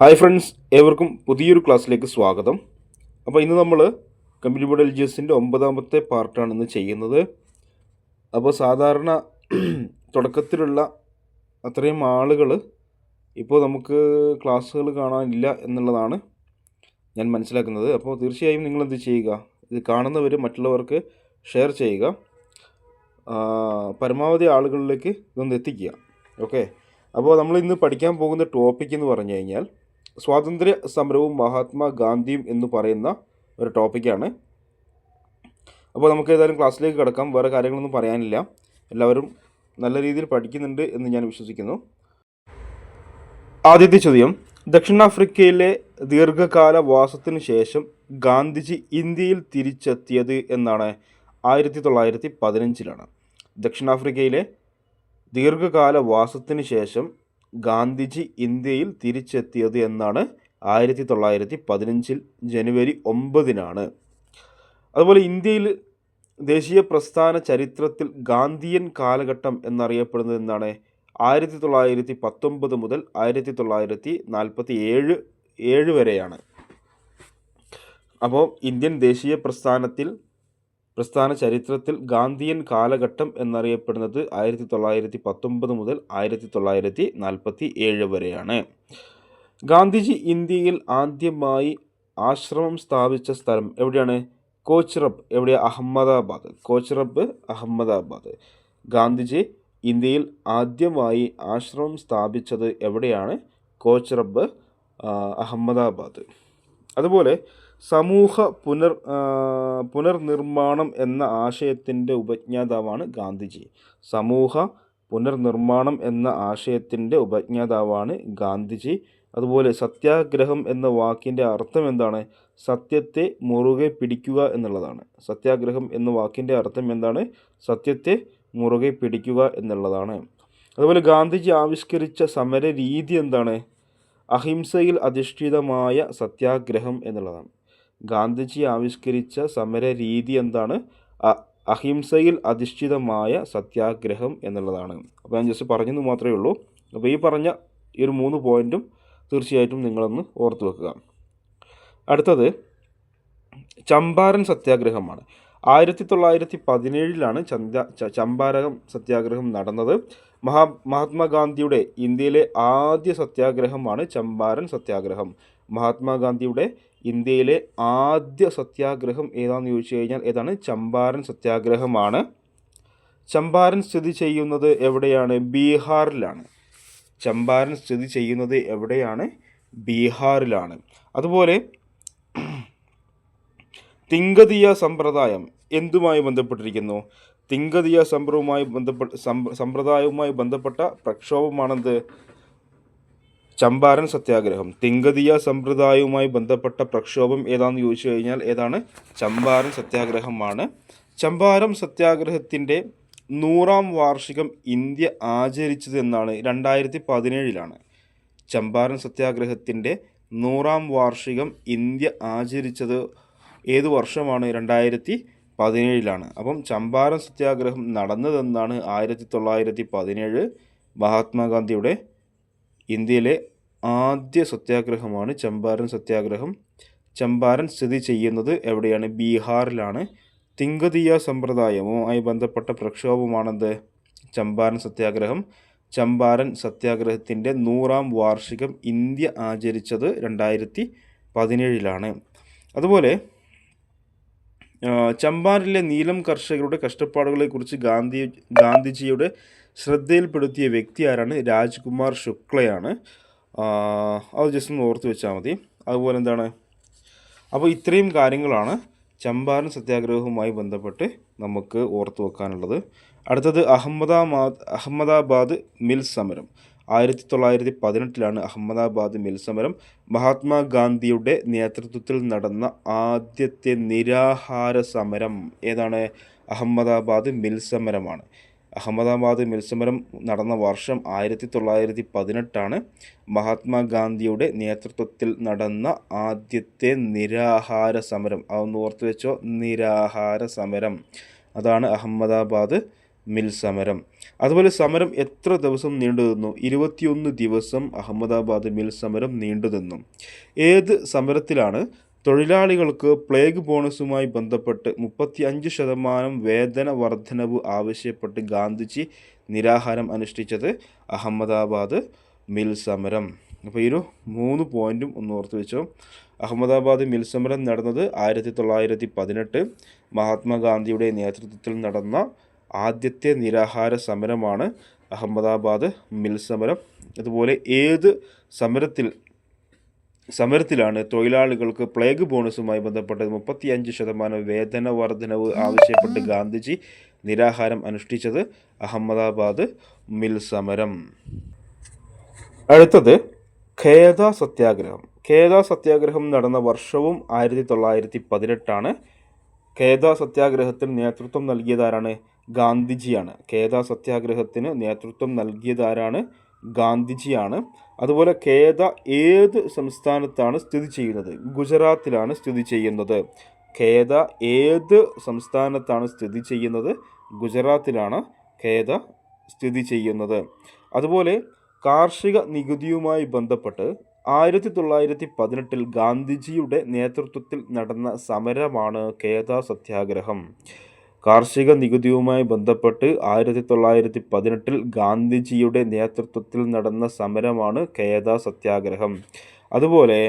Hi friends ഏവർക്കും പുതിയൊരു ക്ലാസ്സിലേക്ക് സ്വാഗതം. അപ്പോൾ ഇന്ന് നമ്മൾ കമ്പ്യൂട്ടർ ബോർഡ് എൽ ജി എസിന്റെ ഒമ്പതാമത്തെ പാർട്ടാണ് ഇന്ന് ചെയ്യുന്നത്. അപ്പോൾ സാധാരണ തുടക്കത്തിലുള്ള അത്രയും ആളുകൾ ഇപ്പോൾ നമുക്ക് ക്ലാസ്സുകൾ കാണാനില്ല എന്നുള്ളതാണ് ഞാൻ മനസ്സിലാക്കുന്നത്. അപ്പോൾ തീർച്ചയായും നിങ്ങൾ എന്ത് ചെയ്യുക? ഇത് കാണുന്നവർ മറ്റുള്ളവർക്ക് ഷെയർ ചെയ്യുക. പരമാവധി ആളുകളിലേക്ക് ഇതൊന്ന് എത്തിക്കുക. ഓക്കെ? അപ്പോൾ നമ്മൾ ഇന്ന് പഠിക്കാൻ പോകുന്ന ടോപ്പിക് എന്ന് പറഞ്ഞു കഴിഞ്ഞാൽ സ്വാതന്ത്ര്യ സമരവും മഹാത്മാഗാന്ധിയും എന്ന് പറയുന്ന ഒരു ടോപ്പിക്കാണ് അപ്പോൾ നമുക്ക് ഏതായാലും ക്ലാസ്സിലേക്ക് കിടക്കാം. വേറെ കാര്യങ്ങളൊന്നും പറയാനില്ല. എല്ലാവരും നല്ല രീതിയിൽ പഠിക്കുന്നുണ്ട് എന്ന് ഞാൻ വിശ്വസിക്കുന്നു. ആദ്യത്തെ ചോദ്യം. ദക്ഷിണാഫ്രിക്കയിലെ ദീർഘകാല വാസത്തിന് ശേഷം ഗാന്ധിജി ഇന്ത്യയിൽ തിരിച്ചെത്തിയത് എന്നാണ്. ആയിരത്തി തൊള്ളായിരത്തി പതിനഞ്ചിലാണ് ദക്ഷിണാഫ്രിക്കയിലെ ദീർഘകാല വാസത്തിന് ശേഷം ഗാന്ധിജി ഇന്ത്യയിൽ തിരിച്ചെത്തിയത് എന്നാണ് ആയിരത്തി തൊള്ളായിരത്തി പതിനഞ്ചിൽ ജനുവരി ഒമ്പതിനാണ്. അതുപോലെ ഇന്ത്യയിൽ ദേശീയ പ്രസ്ഥാന ചരിത്രത്തിൽ ഗാന്ധിയൻ കാലഘട്ടം എന്നറിയപ്പെടുന്നത് എന്നാണ് ആയിരത്തി തൊള്ളായിരത്തി പത്തൊമ്പത് മുതൽ ആയിരത്തി തൊള്ളായിരത്തി നാൽപ്പത്തി ഏഴ് ഏഴ് വരെയാണ്. അപ്പോൾ ഇന്ത്യൻ ദേശീയ പ്രസ്ഥാനത്തിൽ പ്രസ്ഥാന ചരിത്രത്തിൽ ഗാന്ധിയൻ കാലഘട്ടം എന്നറിയപ്പെടുന്നത് ആയിരത്തി തൊള്ളായിരത്തി പത്തൊമ്പത് മുതൽ ആയിരത്തി തൊള്ളായിരത്തി നാൽപ്പത്തി ഏഴ് വരെയാണ്. ഗാന്ധിജി ഇന്ത്യയിൽ ആദ്യമായി ആശ്രമം സ്ഥാപിച്ച സ്ഥലം എവിടെയാണ്? കോച്ച്റബ് എവിടെയാണ് അഹമ്മദാബാദ്. കോച്ച്റബ് അഹമ്മദാബാദ്. ഗാന്ധിജി ഇന്ത്യയിൽ ആദ്യമായി ആശ്രമം സ്ഥാപിച്ചത് എവിടെയാണ്? കോച്ച്റബ് അഹമ്മദാബാദ്. അതുപോലെ സമൂഹ പുനർ പുനർനിർമ്മാണം എന്ന ആശയത്തിന്റെ ഉപജ്ഞാതാവാണ് ഗാന്ധിജി. സമൂഹ പുനർനിർമ്മാണം എന്ന ആശയത്തിന്റെ ഉപജ്ഞാതാവാണ് ഗാന്ധിജി. അതുപോലെ സത്യാഗ്രഹം എന്ന വാക്കിന്റെ അർത്ഥം എന്താണ്? സത്യത്തെ മുറുകെ പിടിക്കുക എന്നുള്ളതാണ്. സത്യാഗ്രഹം എന്ന വാക്കിന്റെ അർത്ഥം എന്താണ്? സത്യത്തെ മുറുകെ പിടിക്കുക എന്നുള്ളതാണ്. അതുപോലെ ഗാന്ധിജി ആവിഷ്കരിച്ച സമര രീതി എന്താണ്? അഹിംസയിൽ അധിഷ്ഠിതമായ സത്യാഗ്രഹം എന്നുള്ളതാണ്. ഗാന്ധിജി ആവിഷ്കരിച്ച സമര രീതി എന്താണ് അഹിംസയിൽ അധിഷ്ഠിതമായ സത്യാഗ്രഹം എന്നുള്ളതാണ്. അപ്പോൾ ഞാൻ ജസ്റ്റ് പറഞ്ഞെന്ന് മാത്രമേ ഉള്ളൂ. അപ്പോൾ ഈ പറഞ്ഞ ഈ ഒരു മൂന്ന് പോയിന്റും തീർച്ചയായിട്ടും നിങ്ങളൊന്ന് ഓർത്തു വെക്കുക. അടുത്തത് ചമ്പാരൻ സത്യാഗ്രഹമാണ്. ആയിരത്തി തൊള്ളായിരത്തി പതിനേഴിലാണ് ചന്ത ചമ്പാരകം സത്യാഗ്രഹം നടന്നത്. മഹാ മഹാത്മാഗാന്ധിയുടെ ഇന്ത്യയിലെ ആദ്യ സത്യാഗ്രഹമാണ് ചമ്പാരൻ സത്യാഗ്രഹം. മഹാത്മാഗാന്ധിയുടെ ഇന്ത്യയിലെ ആദ്യ സത്യാഗ്രഹം ഏതാണെന്ന് ചോദിച്ചു കഴിഞ്ഞാൽ ഏതാണ്? ചമ്പാരൻ സത്യാഗ്രഹമാണ്. ചമ്പാരൻ സ്ഥിതി ചെയ്യുന്നത് എവിടെയാണ്? ബീഹാറിലാണ്. ചമ്പാരൻ സ്ഥിതി ചെയ്യുന്നത് എവിടെയാണ്? ബീഹാറിലാണ്. അതുപോലെ തിങ്കതീയ സമ്പ്രദായം എന്തുമായി ബന്ധപ്പെട്ടിരിക്കുന്നു? തിങ്കതീയ സമ്പ്രവുമായി ബന്ധപ്പെട്ട സമ്പ്ര- സമ്പ്രദായവുമായി ബന്ധപ്പെട്ട പ്രക്ഷോഭമാണെന്ത്? ചമ്പാരൻ സത്യാഗ്രഹം. തിങ്കതിയ സമ്പ്രദായവുമായി ബന്ധപ്പെട്ട പ്രക്ഷോഭം ഏതാണെന്ന് ചോദിച്ചു കഴിഞ്ഞാൽ ഏതാണ്? ചമ്പാരൻ സത്യാഗ്രഹമാണ്. ചമ്പാരൻ സത്യാഗ്രഹത്തിന്റെ നൂറാം വാർഷികം ഇന്ത്യ ആചരിച്ചത് എന്നാണ്. രണ്ടായിരത്തി പതിനേഴിലാണ് ചമ്പാരൻ സത്യാഗ്രഹത്തിന്റെ നൂറാം വാർഷികം ഇന്ത്യ ആചരിച്ചത്. ഏത് വർഷമാണ്? രണ്ടായിരത്തി പതിനേഴിലാണ് അപ്പം ചമ്പാരൻ സത്യാഗ്രഹം നടന്നതെന്നാണ് ആയിരത്തി തൊള്ളായിരത്തി പതിനേഴ് മഹാത്മാഗാന്ധിയുടെ ഇന്ത്യയിലെ ആദ്യ സത്യാഗ്രഹമാണ് ചമ്പാരൻ സത്യാഗ്രഹം. ചമ്പാരൻ സ്ഥിതി ചെയ്യുന്നത് എവിടെയാണ്? ബീഹാറിലാണ്. തിങ്കതിയ സമ്പ്രദായവുമായി ബന്ധപ്പെട്ട പ്രക്ഷോഭമാണെന്ത് ചമ്പാരൻ സത്യാഗ്രഹം. ചമ്പാരൻ സത്യാഗ്രഹത്തിന്റെ നൂറാം വാർഷികം ഇന്ത്യ ആചരിച്ചത് രണ്ടായിരത്തി പതിനേഴിലാണ് അതുപോലെ ചമ്പാരിലെ നീലം കർഷകരുടെ കഷ്ടപ്പാടുകളെക്കുറിച്ച് ഗാന്ധി ഗാന്ധിജിയുടെ ശ്രദ്ധയിൽപ്പെടുത്തിയ വ്യക്തി ആരാണ്? രാജ്കുമാർ ശുക്ലയാണ്. അത് ജസ്റ്റ് ഒന്ന് ഓർത്ത് വെച്ചാൽ മതി. അതുപോലെ എന്താണ്? അപ്പോൾ ഇത്രയും കാര്യങ്ങളാണ് ചമ്പാരൻ സത്യാഗ്രഹവുമായി ബന്ധപ്പെട്ട് നമുക്ക് ഓർത്തു വെക്കാനുള്ളത്. അടുത്തത് അഹമ്മദാബാദ് അഹമ്മദാബാദ് മിൽ സമരം. ആയിരത്തി തൊള്ളായിരത്തി പതിനെട്ടിലാണ് അഹമ്മദാബാദ് മിൽ സമരം. മഹാത്മാഗാന്ധിയുടെ നേതൃത്വത്തിൽ നടന്ന ആദ്യത്തെ നിരാഹാര സമരം ഏതാണ്? അഹമ്മദാബാദ് മിൽ സമരമാണ്. അഹമ്മദാബാദ് മത്സമരം സമരം നടന്ന വർഷം ആയിരത്തി തൊള്ളായിരത്തി പതിനെട്ടാണ് മഹാത്മാഗാന്ധിയുടെ നേതൃത്വത്തിൽ നടന്ന ആദ്യത്തെ നിരാഹാര സമരം. അതൊന്ന് ഓർത്ത് വെച്ചോ. നിരാഹാര സമരം. അതാണ് അഹമ്മദാബാദ് മിൽ സമരം അതുപോലെ സമരം എത്ര ദിവസം നീണ്ടു നിന്നു? ഇരുപത്തിയൊന്ന് ദിവസം അഹമ്മദാബാദ് മിൽ സമരം നീണ്ടു നിന്നു. ഏത് സമരത്തിലാണ് തൊഴിലാളികൾക്ക് പ്ലേഗ് ബോണസുമായി ബന്ധപ്പെട്ട് മുപ്പത്തി അഞ്ച് ശതമാനം വേതന വർധനവ് ആവശ്യപ്പെട്ട് ഗാന്ധിജി നിരാഹാരം അനുഷ്ഠിച്ചത് അഹമ്മദാബാദ് മിൽ സമരം. അപ്പോൾ ഈ ഒരു മൂന്ന് പോയിന്റും ഒന്ന് ഓർത്ത് വെച്ചോ. അഹമ്മദാബാദ് മിൽ സമരം നടന്നത് ആയിരത്തി തൊള്ളായിരത്തി പതിനെട്ട് മഹാത്മാഗാന്ധിയുടെ നേതൃത്വത്തിൽ നടന്ന ആദ്യത്തെ നിരാഹാര സമരമാണ് അഹമ്മദാബാദ് മിൽ സമരം. അതുപോലെ ഏത് സമരത്തിൽ സമരത്തിലാണ് തൊഴിലാളികൾക്ക് പ്ലേഗ് ബോണസുമായി ബന്ധപ്പെട്ട് മുപ്പത്തിയഞ്ച് ശതമാനം വേതന വർധനവ് ആവശ്യപ്പെട്ട് ഗാന്ധിജി നിരാഹാരം അനുഷ്ഠിച്ചത് അഹമ്മദാബാദ് മിൽ സമരം. അടുത്തത് ഖേദ സത്യാഗ്രഹം. ഖേദ സത്യാഗ്രഹം നടന്ന വർഷവും ആയിരത്തി തൊള്ളായിരത്തി പതിനെട്ടാണ് ഖേദ സത്യാഗ്രഹത്തിന് നേതൃത്വം നൽകിയതാരാണ് ഗാന്ധിജിയാണ്. ഖേദ സത്യാഗ്രഹത്തിന് നേതൃത്വം നൽകിയതാരാണ് ഗാന്ധിജിയാണ്. അതുപോലെ കേദ ഏത് സംസ്ഥാനത്താണ് സ്ഥിതി ചെയ്യുന്നത്? ഗുജറാത്തിലാണ് സ്ഥിതി ചെയ്യുന്നത്. ഖേദ ഏത് സംസ്ഥാനത്താണ് സ്ഥിതി ചെയ്യുന്നത്? ഗുജറാത്തിലാണ് ഖേദ സ്ഥിതി ചെയ്യുന്നത്. അതുപോലെ കാർഷിക നികുതിയുമായി ബന്ധപ്പെട്ട് ആയിരത്തി തൊള്ളായിരത്തി പതിനെട്ടിൽ ഗാന്ധിജിയുടെ നേതൃത്വത്തിൽ നടന്ന സമരമാണ് ഖേദ സത്യാഗ്രഹം. കാർഷിക നികുതിയുമായി ബന്ധപ്പെട്ട് ആയിരത്തി തൊള്ളായിരത്തി പതിനെട്ടിൽ ഗാന്ധിജിയുടെ നേതൃത്വത്തിൽ നടന്ന സമരമാണ് കേദ സത്യാഗ്രഹം. അതുപോലെ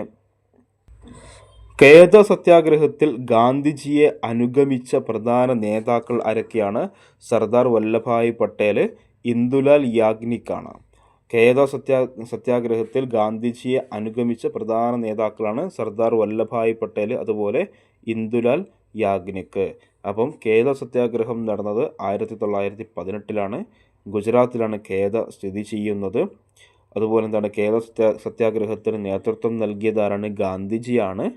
കേദ സത്യാഗ്രഹത്തിൽ ഗാന്ധിജിയെ അനുഗമിച്ച പ്രധാന നേതാക്കൾ ആരൊക്കെയാണ്? സർദാർ വല്ലഭായ് പട്ടേൽ ഇന്ദുലാൽ യാഗ്നിക്കാണ്. കേദ സത്യാ സത്യാഗ്രഹത്തിൽ ഗാന്ധിജിയെ അനുഗമിച്ച പ്രധാന നേതാക്കളാണ് സർദാർ വല്ലഭായ് പട്ടേൽ അതുപോലെ ഇന്ദുലാൽ യാഗ്നിക് അപ്പം ഖേദ സത്യാഗ്രഹം നടന്നത് ആയിരത്തി തൊള്ളായിരത്തി പതിനെട്ടിലാണ് ഗുജറാത്തിലാണ് ഖേദ സ്ഥിതി ചെയ്യുന്നത്. അതുപോലെ എന്താണ്? ഖേദ സത്യ സത്യാഗ്രഹത്തിന് നേതൃത്വം നൽകിയതാരാണ്? ഗാന്ധിജിയാണ്.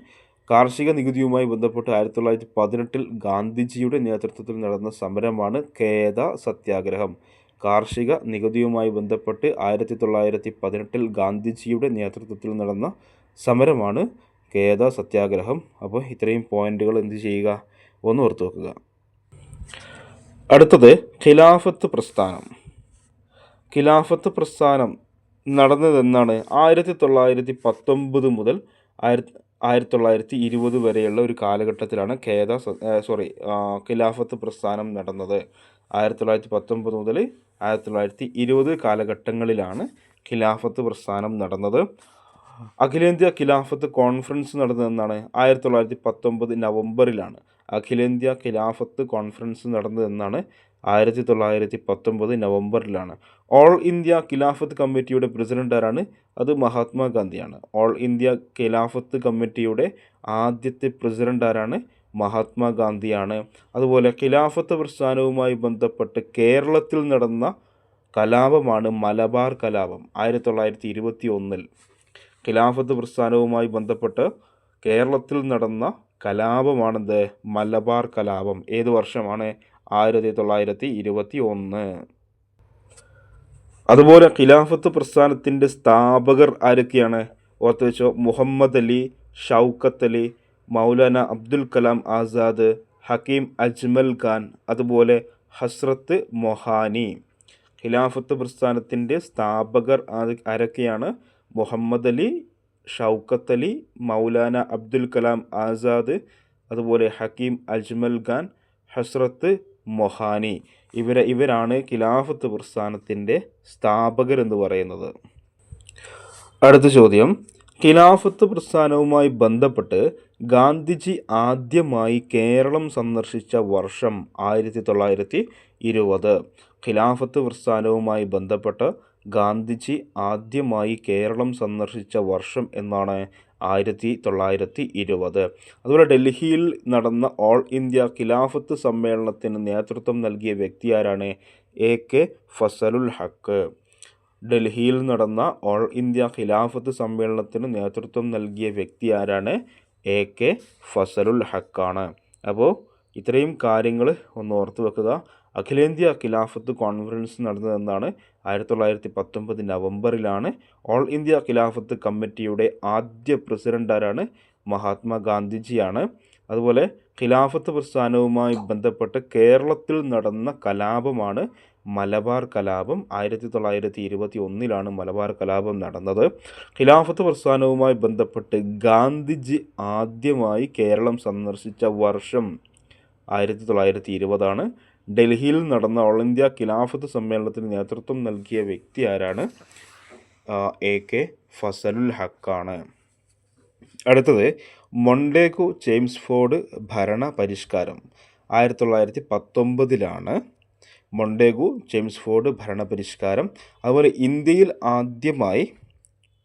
കാർഷിക നികുതിയുമായി ബന്ധപ്പെട്ട് ആയിരത്തി തൊള്ളായിരത്തി പതിനെട്ടിൽ ഗാന്ധിജിയുടെ നേതൃത്വത്തിൽ നടന്ന സമരമാണ് ഖേദ സത്യാഗ്രഹം. കാർഷിക നികുതിയുമായി ബന്ധപ്പെട്ട് ആയിരത്തി തൊള്ളായിരത്തി പതിനെട്ടിൽ ഗാന്ധിജിയുടെ നേതൃത്വത്തിൽ നടന്ന സമരമാണ് ഖേദ സത്യാഗ്രഹം. അപ്പോൾ ഇത്രയും പോയിന്റുകൾ എന്ത് ചെയ്യുക? ഒന്ന് ഓർത്ത് വെക്കുക. അടുത്തത് ഖിലാഫത്ത് പ്രസ്ഥാനം. ഖിലാഫത്ത് പ്രസ്ഥാനം നടന്നതെന്നാണ് ആയിരത്തി തൊള്ളായിരത്തി പത്തൊമ്പത് മുതൽ ആയിരത്തി ആയിരത്തി തൊള്ളായിരത്തി ഇരുപത് വരെയുള്ള ഒരു കാലഘട്ടത്തിലാണ് ഖേദ സോറി ഖിലാഫത്ത് പ്രസ്ഥാനം നടന്നത്. ആയിരത്തി തൊള്ളായിരത്തി പത്തൊമ്പത് മുതൽ ആയിരത്തി തൊള്ളായിരത്തി ഇരുപത് കാലഘട്ടങ്ങളിലാണ് ഖിലാഫത്ത് പ്രസ്ഥാനം നടന്നത്. അഖിലേന്ത്യാ ഖിലാഫത്ത് കോൺഫറൻസ് നടന്നതെന്നാണ് ആയിരത്തി തൊള്ളായിരത്തി പത്തൊമ്പത് നവംബറിലാണ് അഖിലേന്ത്യാ ഖിലാഫത്ത് കോൺഫറൻസ് നടന്നതെന്നാണ് ആയിരത്തി തൊള്ളായിരത്തി പത്തൊമ്പത് നവംബറിലാണ്. ഓൾ ഇന്ത്യ ഖിലാഫത്ത് കമ്മിറ്റിയുടെ പ്രസിഡന്റ് ആരാണ്? അത് മഹാത്മാഗാന്ധിയാണ്. ഓൾ ഇന്ത്യ ഖിലാഫത്ത് കമ്മിറ്റിയുടെ ആദ്യത്തെ പ്രസിഡന്റ് ആരാണ്? മഹാത്മാഗാന്ധിയാണ്. അതുപോലെ ഖിലാഫത്ത് പ്രസ്ഥാനവുമായി ബന്ധപ്പെട്ട് കേരളത്തിൽ നടന്ന കലാപമാണ് മലബാർ കലാപം. ആയിരത്തി തൊള്ളായിരത്തി ഇരുപത്തി ഒന്നിൽ ഖിലാഫത്ത് പ്രസ്ഥാനവുമായി ബന്ധപ്പെട്ട് കേരളത്തിൽ നടന്ന കലാപമാണെന്ത്? മലബാർ കലാപം. ഏത് വർഷമാണ്? ആയിരത്തി തൊള്ളായിരത്തി ഇരുപത്തി ഒന്ന് അതുപോലെ ഖിലാഫത്ത് പ്രസ്ഥാനത്തിന്റെ സ്ഥാപകർ ആരൊക്കെയാണ്? ഓർത്ത് വെച്ചോ മുഹമ്മദ് അലി ഷൗക്കത്ത് അലി മൗലാന അബ്ദുൽ കലാം ആസാദ് ഹക്കീം അജ്മൽ ഖാൻ അതുപോലെ ഹസ്രത്ത് മൊഹാനി. ഖിലാഫത്ത് പ്രസ്ഥാനത്തിന്റെ സ്ഥാപകർ ആരൊക്കെയാണ്? മുഹമ്മദ് അലി ഷൗക്കത്ത് അലി മൗലാന അബ്ദുൽ കലാം ആസാദ് അതുപോലെ ഹക്കീം അജ്മൽ ഖാൻ ഹസ്രത്ത് മൊഹാനി. ഇവരെ ഇവരാണ് ഖിലാഫത്ത് പ്രസ്ഥാനത്തിന്റെ സ്ഥാപകർ എന്ന് പറയുന്നത്. അടുത്ത ചോദ്യം. ഖിലാഫത്ത് പ്രസ്ഥാനവുമായി ബന്ധപ്പെട്ട് ഗാന്ധിജി ആദ്യമായി കേരളം സന്ദർശിച്ച വർഷം ആയിരത്തി തൊള്ളായിരത്തി ഇരുപത്. ഖിലാഫത്ത് പ്രസ്ഥാനവുമായി ബന്ധപ്പെട്ട് ഗാന്ധിജി ആദ്യമായി കേരളം സന്ദർശിച്ച വർഷം എന്നാണ് ആയിരത്തി തൊള്ളായിരത്തി ഇരുപത് അതുപോലെ ഡൽഹിയിൽ നടന്ന ഓൾ ഇന്ത്യ ഖിലാഫത്ത് സമ്മേളനത്തിന് നേതൃത്വം നൽകിയ വ്യക്തി ആരാണ്? A K Fazlul Haq. ഡൽഹിയിൽ നടന്ന ഓൾ ഇന്ത്യ ഖിലാഫത്ത് സമ്മേളനത്തിന് നേതൃത്വം നൽകിയ വ്യക്തി ആരാണ്? എ കെ ഫസലുൽ ഹക്കാണ്. അപ്പോൾ ഇത്രയും കാര്യങ്ങൾ ഒന്ന് ഓർത്ത് വെക്കുക. അഖിലേന്ത്യാ ഖിലാഫത്ത് കോൺഫറൻസ് നടന്നതെന്നാണ് ആയിരത്തി തൊള്ളായിരത്തി പത്തൊമ്പത് നവംബറിലാണ് ഓൾ ഇന്ത്യ ഖിലാഫത്ത് കമ്മിറ്റിയുടെ ആദ്യ പ്രസിഡന്റ് ആരാണ് മഹാത്മാഗാന്ധിജിയാണ്. അതുപോലെ ഖിലാഫത്ത് പ്രസ്ഥാനവുമായി ബന്ധപ്പെട്ട് കേരളത്തിൽ നടന്ന കലാപമാണ് മലബാർ കലാപം. ആയിരത്തി തൊള്ളായിരത്തി ഇരുപത്തി ഒന്നിലാണ് മലബാർ കലാപം നടന്നത്. ഖിലാഫത്ത് പ്രസ്ഥാനവുമായി ബന്ധപ്പെട്ട് ഗാന്ധിജി ആദ്യമായി കേരളം സന്ദർശിച്ച വർഷം ആയിരത്തി തൊള്ളായിരത്തി ഇരുപതാണ് ഡൽഹിയിൽ നടന്ന ഓൾ ഇന്ത്യ ഖിലാഫത്ത് സമ്മേളനത്തിന് നേതൃത്വം നൽകിയ വ്യക്തി ആരാണ്? എ കെ ഫസലുൽ ഹക്കാണ്. അടുത്തത് മൊണ്ടേഗു ഫോർഡ് ഭരണ പരിഷ്കാരം. ആയിരത്തി തൊള്ളായിരത്തി പത്തൊമ്പതിലാണ് മൊണ്ടേഗു ഫോർഡ് ഭരണ പരിഷ്കാരം. അതുപോലെ ഇന്ത്യയിൽ ആദ്യമായി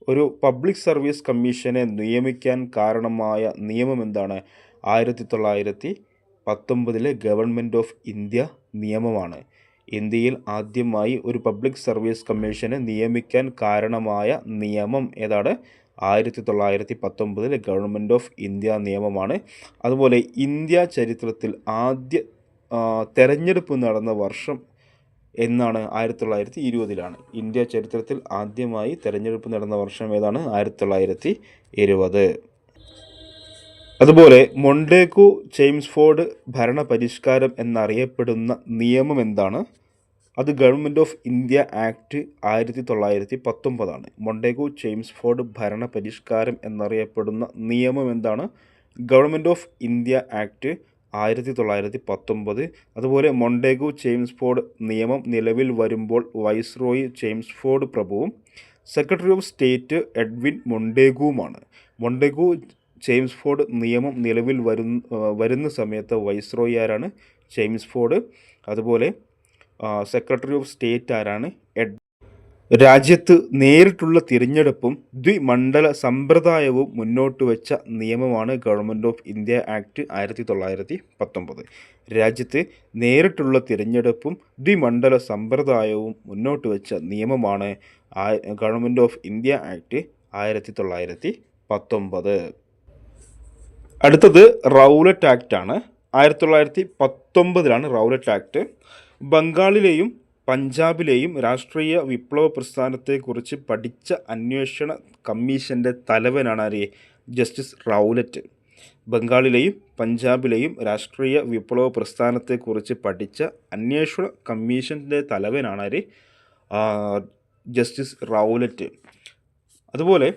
ഒരു പബ്ലിക് സർവീസ് കമ്മീഷനെ നിയമിക്കാൻ കാരണമായ നിയമം എന്താണ്? ആയിരത്തി തൊള്ളായിരത്തി പത്തൊമ്പതിലെ ഗവൺമെന്റ് ഓഫ് ഇന്ത്യ നിയമമാണ്. ഇന്ത്യയിൽ ആദ്യമായി ഒരു പബ്ലിക് സർവീസ് കമ്മീഷനെ നിയമിക്കാൻ കാരണമായ നിയമം ഏതാണ്? ആയിരത്തി തൊള്ളായിരത്തി പത്തൊമ്പതിലെ ഗവൺമെന്റ് ഓഫ് ഇന്ത്യ നിയമമാണ്. അതുപോലെ ഇന്ത്യ ചരിത്രത്തിൽ ആദ്യ തെരഞ്ഞെടുപ്പ് നടന്ന വർഷം എന്നാണ് ആയിരത്തി തൊള്ളായിരത്തി ഇരുപതിലാണ് ഇന്ത്യ ചരിത്രത്തിൽ ആദ്യമായി തെരഞ്ഞെടുപ്പ് നടന്ന വർഷം ഏതാണ്? ആയിരത്തി തൊള്ളായിരത്തി ഇരുപത് അതുപോലെ മൊണ്ടേക്കു ജെയിംസ് ഫോർഡ് ഭരണ പരിഷ്കാരം എന്നറിയപ്പെടുന്ന നിയമം എന്താണ് അത് ഗവൺമെന്റ് ഓഫ് ഇന്ത്യ ആക്ട് ആയിരത്തി തൊള്ളായിരത്തി പത്തൊമ്പതാണ് മൊണ്ടേഗു ഫോർഡ് ഭരണ പരിഷ്കാരം എന്നറിയപ്പെടുന്ന നിയമം എന്താണ് ഗവൺമെന്റ് ഓഫ് ഇന്ത്യ ആക്ട് ആയിരത്തി തൊള്ളായിരത്തി പത്തൊമ്പത് അതുപോലെ മൊണ്ടേഗു ഫോർഡ് നിയമം നിലവിൽ വരുമ്പോൾ വൈസ്രോയി ഫോർഡ് പ്രഭുവും സെക്രട്ടറി ഓഫ് സ്റ്റേറ്റ് എഡ്വിൻ മൊണ്ടേഗുവുമാണ് മൊണ്ടേഗു ചേംസ്ഫോർഡ് നിയമം നിലവിൽ വരുന്ന വരുന്ന സമയത്ത് വൈസ്രോയി ആരാണ്? James Ford. അതുപോലെ സെക്രട്ടറി ഓഫ് സ്റ്റേറ്റ് ആരാണ്? എഡ് രാജ്യത്ത് നേരിട്ടുള്ള തിരഞ്ഞെടുപ്പും ദ്വിമണ്ഡല സമ്പ്രദായവും മുന്നോട്ട് വെച്ച നിയമമാണ് ഗവൺമെന്റ് ഓഫ് ഇന്ത്യ ആക്ട് ആയിരത്തി തൊള്ളായിരത്തി പത്തൊമ്പത് രാജ്യത്ത് നേരിട്ടുള്ള തിരഞ്ഞെടുപ്പും ദ്വിമണ്ഡല സമ്പ്രദായവും മുന്നോട്ട് വെച്ച നിയമമാണ് ഗവൺമെന്റ് ഓഫ് ഇന്ത്യ ആക്ട് ആയിരത്തി തൊള്ളായിരത്തി പത്തൊമ്പത് അടുത്തത് റൗലറ്റ് ആക്ട് ആണ്. ആയിരത്തി തൊള്ളായിരത്തി പത്തൊമ്പതിലാണ് റൗലറ്റ് ആക്ട്. ബംഗാളിലെയും പഞ്ചാബിലെയും രാഷ്ട്രീയ വിപ്ലവ പ്രസ്ഥാനത്തെക്കുറിച്ച് പഠിച്ച അന്വേഷണ കമ്മീഷന്റെ തലവനാണ് ആര്? Justice Rowlatt. ബംഗാളിലെയും പഞ്ചാബിലെയും രാഷ്ട്രീയ വിപ്ലവ പ്രസ്ഥാനത്തെക്കുറിച്ച് പഠിച്ച അന്വേഷണ കമ്മീഷന്റെ തലവനാണ് ആര്? Justice Rowlatt. അതുപോലെ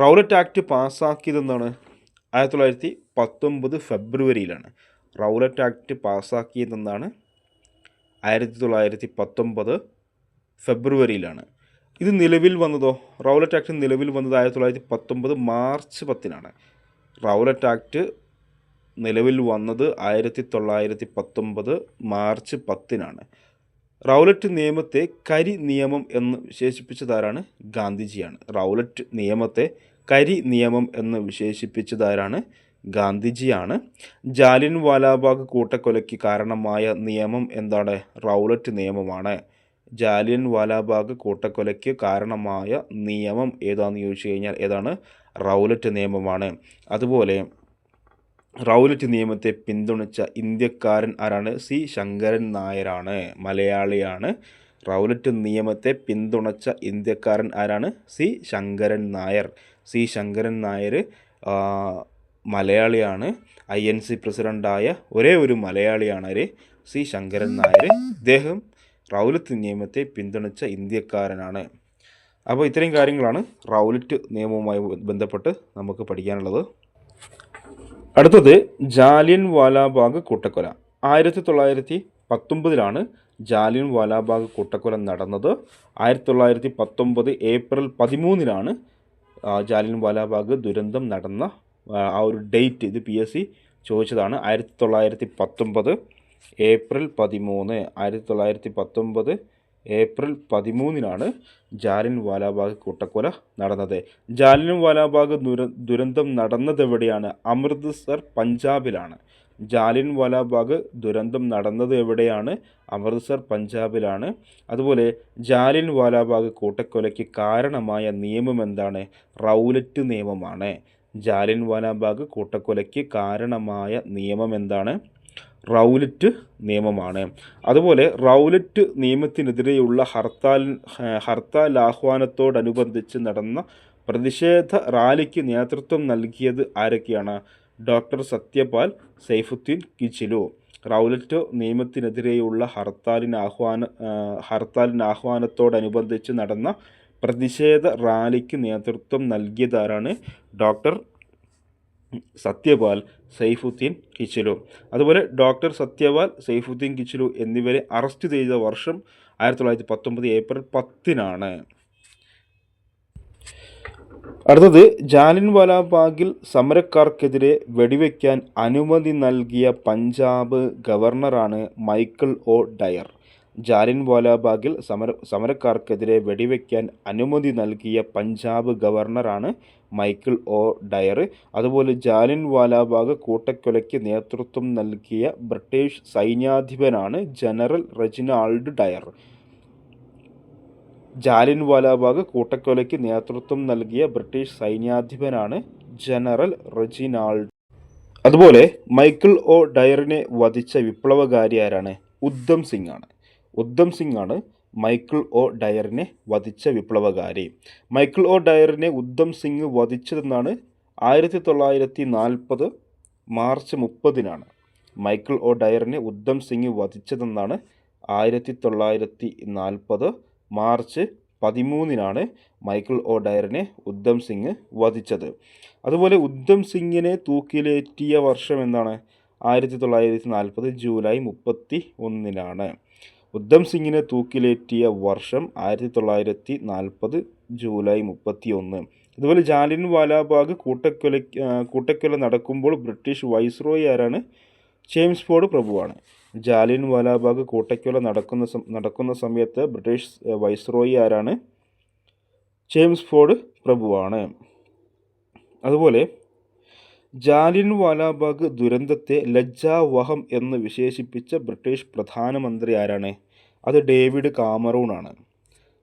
റൗലറ്റ് ആക്ട് പാസ്സാക്കിയതെന്താണ് ആയിരത്തി തൊള്ളായിരത്തി പത്തൊമ്പത് ഫെബ്രുവരിയിലാണ് റൗലറ്റ് ആക്ട് പാസ്സാക്കിയതെന്നാണ് ആയിരത്തി തൊള്ളായിരത്തി പത്തൊമ്പത് ഫെബ്രുവരിയിലാണ്. ഇത് നിലവിൽ വന്നതോ? റൗലറ്റ് ആക്ട് നിലവിൽ വന്നത് ആയിരത്തി തൊള്ളായിരത്തി പത്തൊമ്പത് മാർച്ച് പത്തിനാണ്. റൗലറ്റ് ആക്ട് നിലവിൽ വന്നത് ആയിരത്തി തൊള്ളായിരത്തി പത്തൊമ്പത് മാർച്ച് പത്തിനാണ്. റൗലറ്റ് നിയമത്തെ കരി നിയമം എന്ന് വിശേഷിപ്പിച്ചതാരാണ്? ഗാന്ധിജിയാണ്. റൗലറ്റ് നിയമത്തെ കരി നിയമം എന്ന് വിശേഷിപ്പിച്ചതാരാണ്? ഗാന്ധിജിയാണ്. ജാലിൻ വാലാബാഗ് കൂട്ടക്കൊലയ്ക്ക് കാരണമായ നിയമം എന്താണ്? റൗലറ്റ് നിയമമാണ്. ജാലിയൻ വാലാബാഗ് കൂട്ടക്കൊലയ്ക്ക് കാരണമായ നിയമം ഏതാണെന്ന് ചോദിച്ചു കഴിഞ്ഞാൽ ഏതാണ്? റൗലറ്റ് നിയമമാണ്. അതുപോലെ റൗലറ്റ് നിയമത്തെ പിന്തുണച്ച ഇന്ത്യക്കാരൻ ആരാണ്? സി. ശങ്കരൻ നായരാണ്. മലയാളിയാണ്. റൗലറ്റ് നിയമത്തെ പിന്തുണച്ച ഇന്ത്യക്കാരൻ ആരാണ്? സി. ശങ്കരൻ നായർ. സി ശങ്കരൻ നായർ മലയാളിയാണ്. ഐ എൻ സി പ്രസിഡന്റായ ഒരേ ഒരു മലയാളിയാണ് സി ശങ്കരൻ നായർ. ഇദ്ദേഹം റൗലറ്റ് നിയമത്തെ പിന്തുണച്ച ഇന്ത്യക്കാരനാണ്. അപ്പോൾ ഇത്രയും കാര്യങ്ങളാണ് റൗലറ്റ് നിയമവുമായി ബന്ധപ്പെട്ട് നമുക്ക് പഠിക്കാനുള്ളത്. അടുത്തത് ജാലിയൻ വാലാബാഗ് കൂട്ടക്കൊല. ആയിരത്തി തൊള്ളായിരത്തി പത്തൊമ്പതിലാണ് ജാലിയൻ വാലാബാഗ് കൂട്ടക്കൊല നടന്നത്. ആയിരത്തി തൊള്ളായിരത്തി പത്തൊമ്പത് ഏപ്രിൽ പതിമൂന്നിനാണ് ജാലിയൻ വാലാബാഗ് ദുരന്തം നടന്ന ആ, ഒരു ഡേറ്റ് ഇത് പി എസ് സി ചോദിച്ചതാണ്. ആയിരത്തി തൊള്ളായിരത്തി പത്തൊമ്പത് ഏപ്രിൽ പതിമൂന്ന് ആയിരത്തി തൊള്ളായിരത്തി പത്തൊമ്പത് ഏപ്രിൽ പതിമൂന്നിനാണ് ജാലിൻ വാലാബാഗ് കൂട്ടക്കൊല നടന്നത്. ജാലിൻ വാലാബാഗ് ദുര ദുരന്തം നടന്നത് എവിടെയാണ് അമൃത്സർ പഞ്ചാബിലാണ്. ജാലിയൻ വാലാബാഗ് ദുരന്തം നടന്നത് എവിടെയാണ്? അമൃത്സർ പഞ്ചാബിലാണ്. അതുപോലെ ജാലിൻ വാലാബാഗ് കൂട്ടക്കൊലയ്ക്ക് കാരണമായ നിയമം എന്താണ്? റൗലറ്റ് നിയമമാണ്. ജാലിൻ വാലാബാഗ് കൂട്ടക്കൊലയ്ക്ക് കാരണമായ നിയമം എന്താണ്? റൗലറ്റ് നിയമമാണ്. അതുപോലെ റൗലറ്റ് നിയമത്തിനെതിരെയുള്ള ഹർത്താൽ ഹർത്താൽ ആഹ്വാനത്തോടനുബന്ധിച്ച് നടന്ന പ്രതിഷേധ റാലിക്ക് നേതൃത്വം നൽകിയത് ആരൊക്കെയാണ്? ഡോക്ടർ സത്യപാൽ സൈഫുദ്ദീൻ കിച്ചിലു. റൗലറ്റ് നിയമത്തിനെതിരെയുള്ള ഹർത്താലിന് ആഹ്വാന ഹർത്താലിന് ആഹ്വാനത്തോടനുബന്ധിച്ച് നടന്ന പ്രതിഷേധ റാലിക്ക് നേതൃത്വം നൽകിയതാരാണ് ഡോക്ടർ സത്യപാൽ സൈഫുദ്ദീൻ കിച്ചിലു. അതുപോലെ ഡോക്ടർ സത്യപാൽ സൈഫുദ്ദീൻ കിച്ചിലു എന്നിവരെ അറസ്റ്റ് ചെയ്ത വർഷം ആയിരത്തി തൊള്ളായിരത്തി പത്തൊമ്പത് ഏപ്രിൽ പത്തിനാണ്. അടുത്തത് ജാലിൻവാല ബാഗിൽ സമരക്കാർക്കെതിരെ വെടിവെക്കാൻ അനുമതി നൽകിയ പഞ്ചാബ് ഗവർണറാണ് മൈക്കിൾ ഒ. ഡയർ. ജാലിൻവാല ബാഗിൽ സമര സമരക്കാർക്കെതിരെ വെടിവെക്കാൻ അനുമതി നൽകിയ പഞ്ചാബ് ഗവർണറാണ് മൈക്കിൾ ഒ. ഡയർ. അതുപോലെ ജാലിൻവാല ബാഗ് കൂട്ടക്കൊലയ്ക്ക് നേതൃത്വം നൽകിയ British സൈന്യാധിപനാണ് general Reginald Dyer. Jallianwala Walabagh കൂട്ടക്കൊലയ്ക്ക് നേതൃത്വം നൽകിയ ബ്രിട്ടീഷ് സൈന്യാധിപനാണ് ജനറൽ റെജിനാൾഡ്. അതുപോലെ മൈക്കിൾ ഒ. ഡയറിനെ വധിച്ച വിപ്ലവകാരി ആരാണ്? ഉദ്ധം സിംഗ് ആണ് ഉദ്ധം സിംഗ് ആണ് മൈക്കിൾ ഒ. ഡയറിനെ വധിച്ച വിപ്ലവകാരി. Michael O. ഡയറിനെ ഉദ്ധം സിംഗ് വധിച്ചതെന്നാണ് ആയിരത്തി തൊള്ളായിരത്തി നാൽപ്പത് മാർച്ച് മുപ്പതിനാണ് മൈക്കിൾ ഒ. ഡയറിനെ ഉദ്ധം സിംഗ് വധിച്ചതെന്നാണ് ആയിരത്തി തൊള്ളായിരത്തി നാൽപ്പത് മാർച്ച് പതിമൂന്നിനാണ് മൈക്കിൾ ഒ ഡയറിനെ ഉദ്ധം സിംഗ് വധിച്ചത്. അതുപോലെ ഉദ്ധം സിംഗിനെ തൂക്കിലേറ്റിയ വർഷം എന്താണ്? ആയിരത്തി തൊള്ളായിരത്തി നാൽപ്പത് ജൂലൈ മുപ്പത്തി ഒന്നിനാണ് ഉദ്ധം സിംഗിനെ തൂക്കിലേറ്റിയ വർഷം ആയിരത്തി തൊള്ളായിരത്തി നാൽപ്പത് ജൂലൈ മുപ്പത്തി ഒന്ന് അതുപോലെ ജാലിൻ വാലാബാഗ് കൂട്ടക്കൊല കൂട്ടക്കൊല നടക്കുമ്പോൾ ബ്രിട്ടീഷ് വൈസ്രോയി ആരാണ്? ജെയിംസ് ഫോർഡ് പ്രഭുവാണ്. ജാലിയൻ വാലാബാഗ് കൂട്ടക്കൊല നടക്കുന്ന നടക്കുന്ന സമയത്ത് ബ്രിട്ടീഷ് വൈസ്രോയി ആരാണ്? ജെയിംസ് ഫോർഡ് പ്രഭുവാണ്. അതുപോലെ ജാലിയൻ വാലാബാഗ് ദുരന്തത്തെ ലജ്ജാവഹം എന്ന് വിശേഷിപ്പിച്ച ബ്രിട്ടീഷ് പ്രധാനമന്ത്രി ആരാണ്? അത് ഡേവിഡ് കാമറൂൺ ആണ്.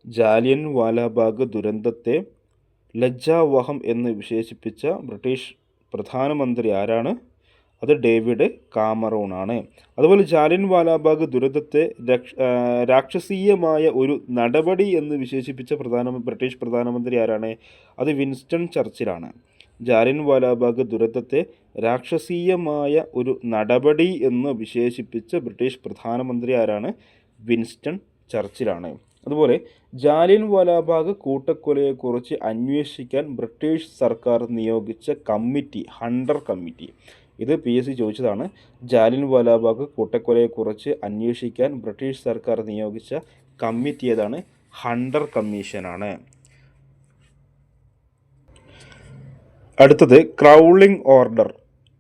ജാലിയൻ വാലാബാഗ് ദുരന്തത്തെ ലജ്ജാവഹം എന്ന് വിശേഷിപ്പിച്ച ബ്രിട്ടീഷ് പ്രധാനമന്ത്രി ആരാണ്? അത് ഡേവിഡ് കാമറൂൺ ആണ് അതുപോലെ ജാലിൻ വാലാബാഗ് ദുരന്തത്തെ രക്ഷ രാക്ഷസീയമായ ഒരു നടപടി എന്ന് വിശേഷിപ്പിച്ച പ്രധാന ബ്രിട്ടീഷ് പ്രധാനമന്ത്രി ആരാണ്? അത് വിൻസ്റ്റൺ ചർച്ചിലാണ്. ജാലിൻ വാലാബാഗ് ദുരന്തത്തെ രാക്ഷസീയമായ ഒരു നടപടി എന്ന് വിശേഷിപ്പിച്ച ബ്രിട്ടീഷ് പ്രധാനമന്ത്രി ആരാണ്? വിൻസ്റ്റൺ ചർച്ചിലാണ്. അതുപോലെ ജാലിയൻ വാലാബാഗ് കൂട്ടക്കൊലയെക്കുറിച്ച് അന്വേഷിക്കാൻ ബ്രിട്ടീഷ് സർക്കാർ നിയോഗിച്ച കമ്മിറ്റി ഹണ്ടർ കമ്മിറ്റി. ഇത് പി എസ് സി ചോദിച്ചതാണ്. ജാലിൻ വാലാബാഗ് കൂട്ടക്കൊലയെക്കുറിച്ച് അന്വേഷിക്കാൻ ബ്രിട്ടീഷ് സർക്കാർ നിയോഗിച്ച കമ്മിറ്റി ഏതാണ്? ഹണ്ടർ കമ്മീഷനാണ്. അടുത്തത് ക്രൗളിംഗ് ഓർഡർ.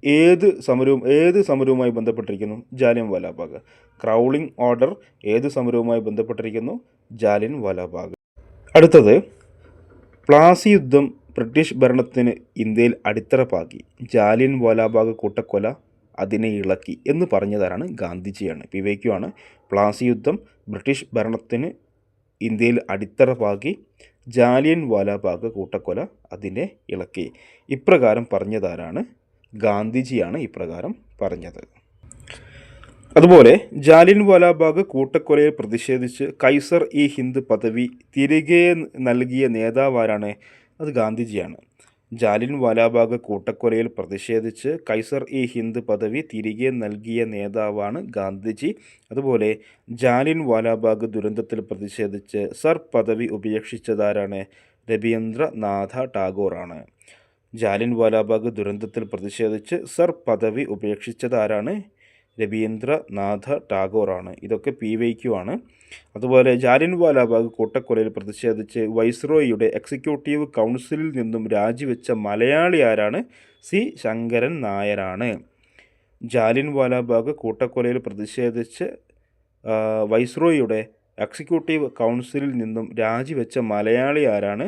ഏത് സമരവും ഏത് സമരവുമായി ബന്ധപ്പെട്ടിരിക്കുന്നു? ജാലിയൻ വാലാബാഗ്. ക്രൗളിംഗ് ഓർഡർ ഏത് സമരവുമായി ബന്ധപ്പെട്ടിരിക്കുന്നു? ജാലിയൻ വാലാബാഗ്. അടുത്തത് പ്ലാസി യുദ്ധം ബ്രിട്ടീഷ് ഭരണത്തിന് ഇന്ത്യയിൽ അടിത്തറ പാകി ജാലിയൻ വാലാബാഗ് കൂട്ടക്കൊല അതിനെ ഇളക്കി എന്ന് പറഞ്ഞതാരാണ് ഗാന്ധിജിയാണ്. വിവേക്കുവാണ് പ്ലാസി യുദ്ധം ബ്രിട്ടീഷ് ഭരണത്തിന് ഇന്ത്യയിൽ അടിത്തറ പാകി ജാലിയൻ വാലാബാഗ് കൂട്ടക്കൊല അതിനെ ഇളക്കി. ഇപ്രകാരം പറഞ്ഞതാരാണ് ഗാന്ധിജിയാണ് ഇപ്രകാരം പറഞ്ഞത്. അതുപോലെ ജാലിയൻ വാലാബാഗ് കൂട്ടക്കൊലയെ പ്രതിഷേധിച്ച് കൈസർ ഇ ഹിന്ദ് പദവി തിരികെ നൽകിയ നേതാവാരാണ് അത് ഗാന്ധിജിയാണ്. ജാലിൻ വാലാബാഗ് കൂട്ടക്കൊലയിൽ പ്രതിഷേധിച്ച് കൈസർ ഇ ഹിന്ദ് പദവി തിരികെ നൽകിയ നേതാവാണ് ഗാന്ധിജി. അതുപോലെ ജാലിൻ വാലാബാഗ് ദുരന്തത്തിൽ പ്രതിഷേധിച്ച് സർ പദവി ഉപേക്ഷിച്ചതാരാണ്? രവീന്ദ്രനാഥ ടാഗോറാണ്. ജാലിൻ വാലാബാഗ് ദുരന്തത്തിൽ പ്രതിഷേധിച്ച് സർ പദവി ഉപേക്ഷിച്ചതാരാണ്? രവീന്ദ്രനാഥ ടാഗോറാണ്. ഇതൊക്കെ പി വൈക്യു ആണ്. അതുപോലെ ജാലിൻവാലാബാഗ് കൂട്ടക്കൊലയിൽ പ്രതിഷേധിച്ച് വൈസ്രോയിയുടെ എക്സിക്യൂട്ടീവ് കൗൺസിലിൽ നിന്നും രാജിവെച്ച മലയാളി ആരാണ്? സി. ശങ്കരൻ നായരാണ്. ജാലിൻവാലാബാഗ് കൂട്ടക്കൊലയിൽ പ്രതിഷേധിച്ച് വൈസ്രോയിയുടെ എക്സിക്യൂട്ടീവ് കൗൺസിലിൽ നിന്നും രാജിവെച്ച മലയാളി ആരാണ്?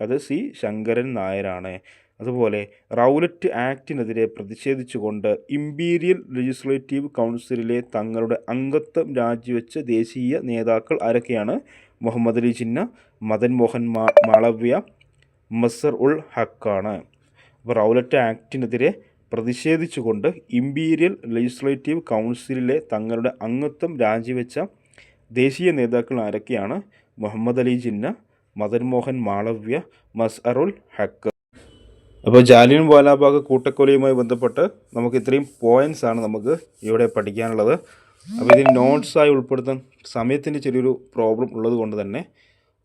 അത് സി. ശങ്കരൻ നായരാണ്. അതുപോലെ റൗലറ്റ് ആക്ടിനെതിരെ പ്രതിഷേധിച്ചുകൊണ്ട് ഇമ്പീരിയൽ ലെജിസ്ലേറ്റീവ് കൗൺസിലിലെ തങ്ങളുടെ അംഗത്വം രാജിവെച്ച ദേശീയ നേതാക്കൾ ആരൊക്കെയാണ്? മുഹമ്മദ് അലി ജിന്ന മദൻ മോഹൻ മാളവ്യ മസർ ഉൾ ഹക്കാണ്. അപ്പോൾ റൗലറ്റ് ആക്ടിനെതിരെ പ്രതിഷേധിച്ചുകൊണ്ട് ഇമ്പീരിയൽ ലെജിസ്ലേറ്റീവ് കൗൺസിലിലെ തങ്ങളുടെ അംഗത്വം രാജിവെച്ച ദേശീയ നേതാക്കൾ ആരൊക്കെയാണ്? മുഹമ്മദ് അലി ജിന്ന മദൻ മോഹൻ മാളവ്യ മസ്അറുൽ ഹക്ക് അപ്പോൾ ജാലിയൻ വാലാബാഗ് കൂട്ടക്കൊലയുമായി ബന്ധപ്പെട്ട് നമുക്ക് ഇത്രയും പോയിന്റ്സ് ആണ് നമുക്ക് ഇവിടെ പഠിക്കാനുള്ളത്. അപ്പോൾ ഇതിന് നോട്ട്സായി ഉൾപ്പെടുത്താൻ സമയത്തിന്റെ ചെറിയൊരു പ്രോബ്ലം ഉള്ളത് കൊണ്ട് തന്നെ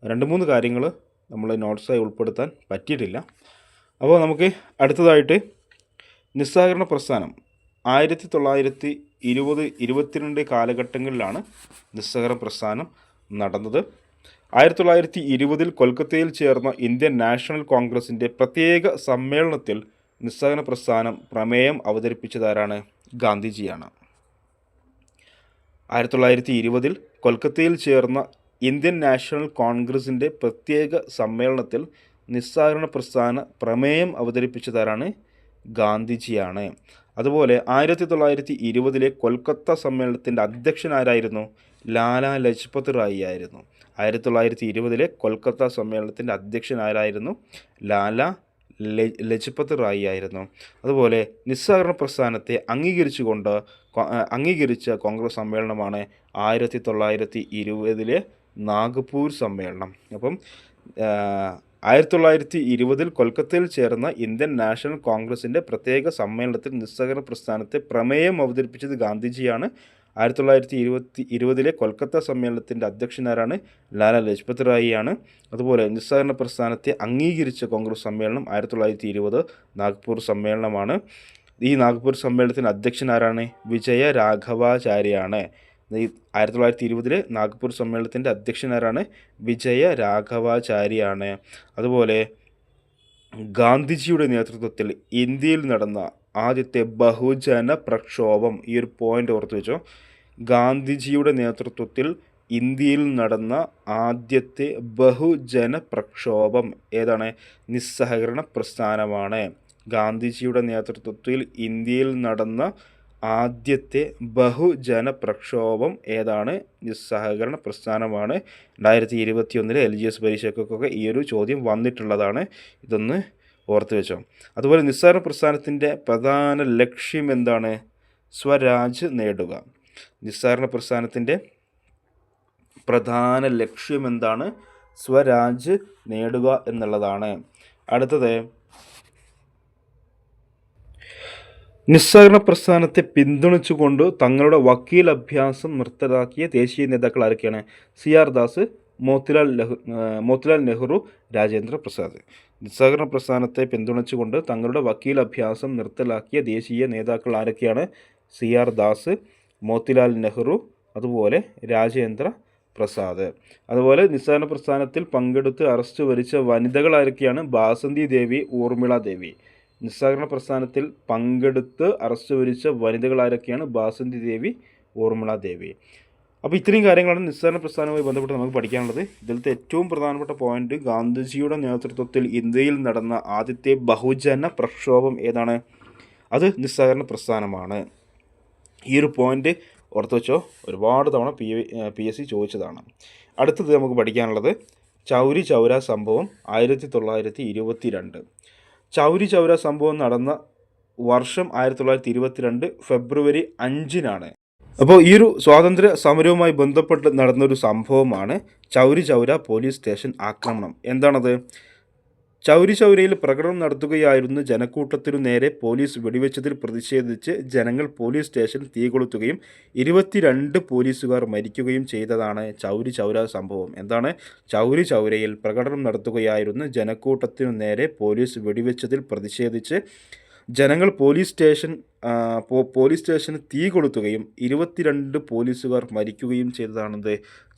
രണ്ട് മൂന്ന് കാര്യങ്ങൾ നമ്മൾ നോട്ട്സായി ഉൾപ്പെടുത്താൻ പറ്റിയിട്ടില്ല. അപ്പോൾ നമുക്ക് അടുത്തതായിട്ട് നിസ്സഹകരണ പ്രസ്ഥാനം. ആയിരത്തി തൊള്ളായിരത്തി ഇരുപത് ഇരുപത്തിരണ്ട് കാലഘട്ടങ്ങളിലാണ് നിസ്സഹകരണ പ്രസ്ഥാനം നടന്നത്. ആയിരത്തി തൊള്ളായിരത്തി ഇരുപതിൽ കൊൽക്കത്തയിൽ ചേർന്ന ഇന്ത്യൻ നാഷണൽ കോൺഗ്രസിന്റെ പ്രത്യേക സമ്മേളനത്തിൽ നിസ്സഹകരണ പ്രസ്ഥാനം പ്രമേയം അവതരിപ്പിച്ചതാരാണ്? ഗാന്ധിജിയാണ്. ആയിരത്തി തൊള്ളായിരത്തി ഇരുപതിൽ കൊൽക്കത്തയിൽ ചേർന്ന ഇന്ത്യൻ നാഷണൽ കോൺഗ്രസിന്റെ പ്രത്യേക സമ്മേളനത്തിൽ നിസ്സഹകരണ പ്രസ്ഥാന പ്രമേയം അവതരിപ്പിച്ചതാരാണ്? ഗാന്ധിജിയാണ്. അതുപോലെ ആയിരത്തി തൊള്ളായിരത്തി ഇരുപതിലെ കൊൽക്കത്ത സമ്മേളനത്തിന്റെ അധ്യക്ഷൻ ആരായിരുന്നു ലാലാ ലജ്പത് റായി ആയിരുന്നു. ആയിരത്തി തൊള്ളായിരത്തി ഇരുപതിലെ കൊൽക്കത്ത സമ്മേളനത്തിന്റെ അധ്യക്ഷൻ ആരായിരുന്നു ലാല ലജ്പത് റായി ആയിരുന്നു. അതുപോലെ നിസ്സഹകരണ പ്രസ്ഥാനത്തെ അംഗീകരിച്ചുകൊണ്ട് അംഗീകരിച്ച കോൺഗ്രസ് സമ്മേളനമാണ് ആയിരത്തി തൊള്ളായിരത്തി ഇരുപതിലെ നാഗ്പൂർ സമ്മേളനം. അപ്പം ആയിരത്തി തൊള്ളായിരത്തി ഇരുപതിൽ കൊൽക്കത്തയിൽ ചേർന്ന ഇന്ത്യൻ നാഷണൽ കോൺഗ്രസിന്റെ പ്രത്യേക സമ്മേളനത്തിൽ നിസ്സഹകരണ പ്രസ്ഥാനത്തെ പ്രമേയം അവതരിപ്പിച്ചത് ഗാന്ധിജിയാണ്. ആയിരത്തി തൊള്ളായിരത്തി ഇരുപത്തി ഇരുപതിലെ കൊൽക്കത്ത സമ്മേളനത്തിന്റെ അധ്യക്ഷനാരാണ് ലാലാ ലജ്പത് റായിയാണ്. അതുപോലെ നിസ്സഹകരണ പ്രസ്ഥാനത്തെ അംഗീകരിച്ച കോൺഗ്രസ് സമ്മേളനം ആയിരത്തി തൊള്ളായിരത്തി ഇരുപത് നാഗ്പൂർ സമ്മേളനമാണ്. ഈ നാഗ്പൂർ സമ്മേളനത്തിന്റെ അധ്യക്ഷനാരാണ് വിജയ രാഘവാചാര്യാണ് ഈ ആയിരത്തി തൊള്ളായിരത്തി ഇരുപതിൽ നാഗ്പൂർ സമ്മേളനത്തിന്റെ അധ്യക്ഷനാരാണ് വിജയ രാഘവാചാര്യാണ്. അതുപോലെ ഗാന്ധിജിയുടെ നേതൃത്വത്തിൽ ഇന്ത്യയിൽ നടന്ന ആദ്യത്തെ ബഹുജന പ്രക്ഷോഭം ഈ ഒരു പോയിന്റ് ഓർത്ത് വെച്ചോ. ഗാന്ധിജിയുടെ നേതൃത്വത്തിൽ ഇന്ത്യയിൽ നടന്ന ആദ്യത്തെ ബഹുജന പ്രക്ഷോഭം ഏതാണ്? നിസ്സഹകരണ പ്രസ്ഥാനമാണ്. ഗാന്ധിജിയുടെ നേതൃത്വത്തിൽ ഇന്ത്യയിൽ നടന്ന ആദ്യത്തെ ബഹുജന പ്രക്ഷോഭം ഏതാണ്? നിസ്സഹകരണ പ്രസ്ഥാനമാണ്. രണ്ടായിരത്തി ഇരുപത്തി ഒന്നിലെ എൽ ജി എസ് പരീക്ഷയ്ക്കൊക്കെ ഈ ഒരു ചോദ്യം വന്നിട്ടുള്ളതാണ്. ഇതൊന്ന് ഓർത്ത് വെച്ചോ. അതുപോലെ നിസ്സഹകരണ പ്രസ്ഥാനത്തിന്റെ പ്രധാന ലക്ഷ്യം എന്താണ്? സ്വരാജ് നേടുക. നിസ്സഹകരണ പ്രസ്ഥാനത്തിന്റെ പ്രധാന ലക്ഷ്യം എന്താണ്? സ്വരാജ് നേടുക എന്നുള്ളതാണ്. അടുത്തത് നിസ്സഹകരണ പ്രസ്ഥാനത്തെ പിന്തുണച്ചുകൊണ്ട് തങ്ങളുടെ വക്കീൽ അഭ്യാസം നിർത്തലാക്കിയ ദേശീയ നേതാക്കൾ ആരൊക്കെയാണ്? C R Das Motilal Nehru Motilal Nehru Rajendra Prasad. നിസ്സഹകരണ പ്രസ്ഥാനത്തെ പിന്തുണച്ചുകൊണ്ട് തങ്ങളുടെ വക്കീൽ അഭ്യാസം നിർത്തലാക്കിയ ദേശീയ നേതാക്കൾ ആരൊക്കെയാണ്? സി ആർ ദാസ് മോത്തിലാൽ നെഹ്റു അതുപോലെ രാജേന്ദ്ര പ്രസാദ്. അതുപോലെ നിസ്സഹകരണ പ്രസ്ഥാനത്തിൽ പങ്കെടുത്ത് അറസ്റ്റ് വരിച്ച വനിതകൾ ആരൊക്കെയാണ്? ബാസന്തി ദേവി ഊർമിള ദേവി. നിസ്സഹകരണ പ്രസ്ഥാനത്തിൽ പങ്കെടുത്ത് അറസ്റ്റ് വരിച്ച വനിതകൾ ആരൊക്കെയാണ് ബാസന്തി ദേവി ഊർമിള ദേവി. അപ്പോൾ ഇത്രയും കാര്യങ്ങളാണ് നിസ്സഹകരണ പ്രസ്ഥാനവുമായി ബന്ധപ്പെട്ട് നമുക്ക് പഠിക്കാനുള്ളത്. ഇതിലത്തെ ഏറ്റവും പ്രധാനപ്പെട്ട പോയിന്റ് ഗാന്ധിജിയുടെ നേതൃത്വത്തിൽ ഇന്ത്യയിൽ നടന്ന ആദ്യത്തെ ബഹുജന പ്രക്ഷോഭം ഏതാണ്? അത് നിസ്സഹകരണ പ്രസ്ഥാനമാണ്. ഈ ഒരു പോയിന്റ് ഓർത്ത് വെച്ചോ ഒരുപാട് തവണ പി പി എസ് സി ചോദിച്ചതാണ്. അടുത്തത് നമുക്ക് പഠിക്കാനുള്ളത് ചൗരി ചൗര സംഭവം ആയിരത്തി തൊള്ളായിരത്തി ഇരുപത്തി രണ്ട് ചൗരി ചൗര സംഭവം നടന്ന വർഷം ആയിരത്തി തൊള്ളായിരത്തി ഇരുപത്തിരണ്ട് ഫെബ്രുവരി അഞ്ചിനാണ്. അപ്പോൾ ഈ ഒരു സ്വാതന്ത്ര്യ സമരവുമായി ബന്ധപ്പെട്ട് നടന്നൊരു സംഭവമാണ് ചൗരി ചൗര പോലീസ് സ്റ്റേഷൻ ആക്രമണം. എന്താണത്? ചൗരി ചൗരയിൽ പ്രകടനം നടത്തുകയായിരുന്ന ജനക്കൂട്ടത്തിനു നേരെ പോലീസ് വെടിവെച്ചതിൽ പ്രതിഷേധിച്ച് ജനങ്ങൾ പോലീസ് സ്റ്റേഷൻ തീ കൊളുത്തുകയും ഇരുപത്തിരണ്ട് പോലീസുകാർ മരിക്കുകയും ചെയ്തതാണ് ചൗരി ചൗര സംഭവം. എന്താണ്? ചൗരി ചൗരയിൽ പ്രകടനം നടത്തുകയായിരുന്ന ജനക്കൂട്ടത്തിനു നേരെ പോലീസ് വെടിവെച്ചതിൽ പ്രതിഷേധിച്ച് ജനങ്ങൾ പോലീസ് സ്റ്റേഷൻ പോലീസ് സ്റ്റേഷന് തീ കൊളുത്തുകയും ഇരുപത്തിരണ്ട് പോലീസുകാർ മരിക്കുകയും ചെയ്തതാണത്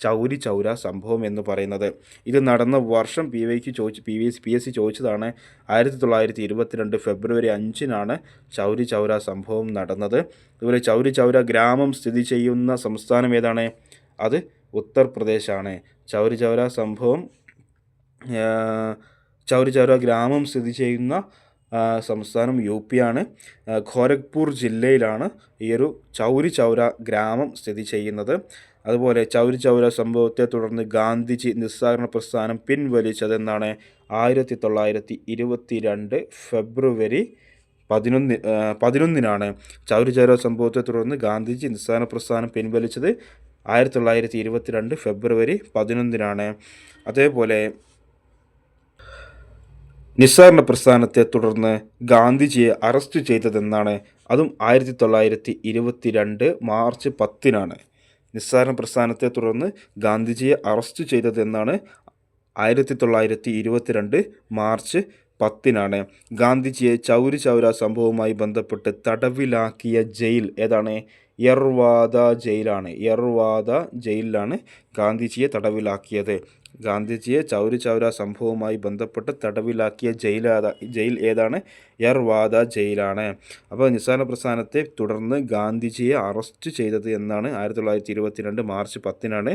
ചൗരി ചൗര സംഭവം എന്ന് പറയുന്നത്. ഇത് നടന്ന വർഷം പി വൈക്ക് ചോദിച്ച് P V P S C ചോദിച്ചതാണ്. ആയിരത്തി തൊള്ളായിരത്തി ഇരുപത്തിരണ്ട് ഫെബ്രുവരി അഞ്ചിനാണ് ചൗരി ചൗര സംഭവം നടന്നത്. അതുപോലെ ചൗരി ചൗര ഗ്രാമം സ്ഥിതി ചെയ്യുന്ന സംസ്ഥാനം ഏതാണ്? അത് ഉത്തർപ്രദേശാണ്. ചൗരി ചൗര സംഭവം ചൗരി ചൗര ഗ്രാമം സ്ഥിതി ചെയ്യുന്ന സംസ്ഥാനം യു പി ആണ് ഖോരഗ്പൂർ ജില്ലയിലാണ് ഈ ഒരു ചൗരി ചൗര ഗ്രാമം സ്ഥിതി ചെയ്യുന്നത്. അതുപോലെ ചൗരി ചൗര സംഭവത്തെ തുടർന്ന് ഗാന്ധിജി നിസ്സഹകരണ പ്രസ്ഥാനം പിൻവലിച്ചതെന്നാണ് ആയിരത്തി തൊള്ളായിരത്തി ഇരുപത്തി രണ്ട് ഫെബ്രുവരി പതിനൊന്ന് പതിനൊന്നിനാണ് ചൗരി ചൗര സംഭവത്തെ തുടർന്ന് ഗാന്ധിജി നിസ്സഹകരണ പ്രസ്ഥാനം പിൻവലിച്ചത് ആയിരത്തി തൊള്ളായിരത്തി ഇരുപത്തി രണ്ട് ഫെബ്രുവരി പതിനൊന്നിനാണ്. അതേപോലെ നിസ്സാരണ പ്രസ്ഥാനത്തെ തുടർന്ന് ഗാന്ധിജിയെ അറസ്റ്റ് ചെയ്തതെന്നാണ്. അതും ആയിരത്തി തൊള്ളായിരത്തി ഇരുപത്തി രണ്ട് മാർച്ച് പത്തിനാണ് നിസ്സാരണ പ്രസ്ഥാനത്തെ തുടർന്ന് ഗാന്ധിജിയെ അറസ്റ്റ് ചെയ്തതെന്നാണ് ആയിരത്തി തൊള്ളായിരത്തി ഇരുപത്തിരണ്ട് മാർച്ച് പത്തിനാണ്. ഗാന്ധിജിയെ ചൗരി ചൗര സംഭവവുമായി ബന്ധപ്പെട്ട് തടവിലാക്കിയ ജയിൽ ഏതാണ്? യർവാദ ജയിലാണ്. യർവാദ ജയിലിലാണ് ഗാന്ധിജിയെ തടവിലാക്കിയത്. ഗാന്ധിജിയെ ചൗരി ചൗര സംഭവവുമായി ബന്ധപ്പെട്ട് തടവിലാക്കിയ ജയിൽ ജയിൽ ഏതാണ്? യർവാദ ജയിലാണ്. അപ്പോൾ നിസ്സാര പ്രസ്ഥാനത്തെ തുടർന്ന് ഗാന്ധിജിയെ അറസ്റ്റ് ചെയ്തത് എന്നാണ് ആയിരത്തി തൊള്ളായിരത്തി ഇരുപത്തിരണ്ട് മാർച്ച് പത്തിനാണ്.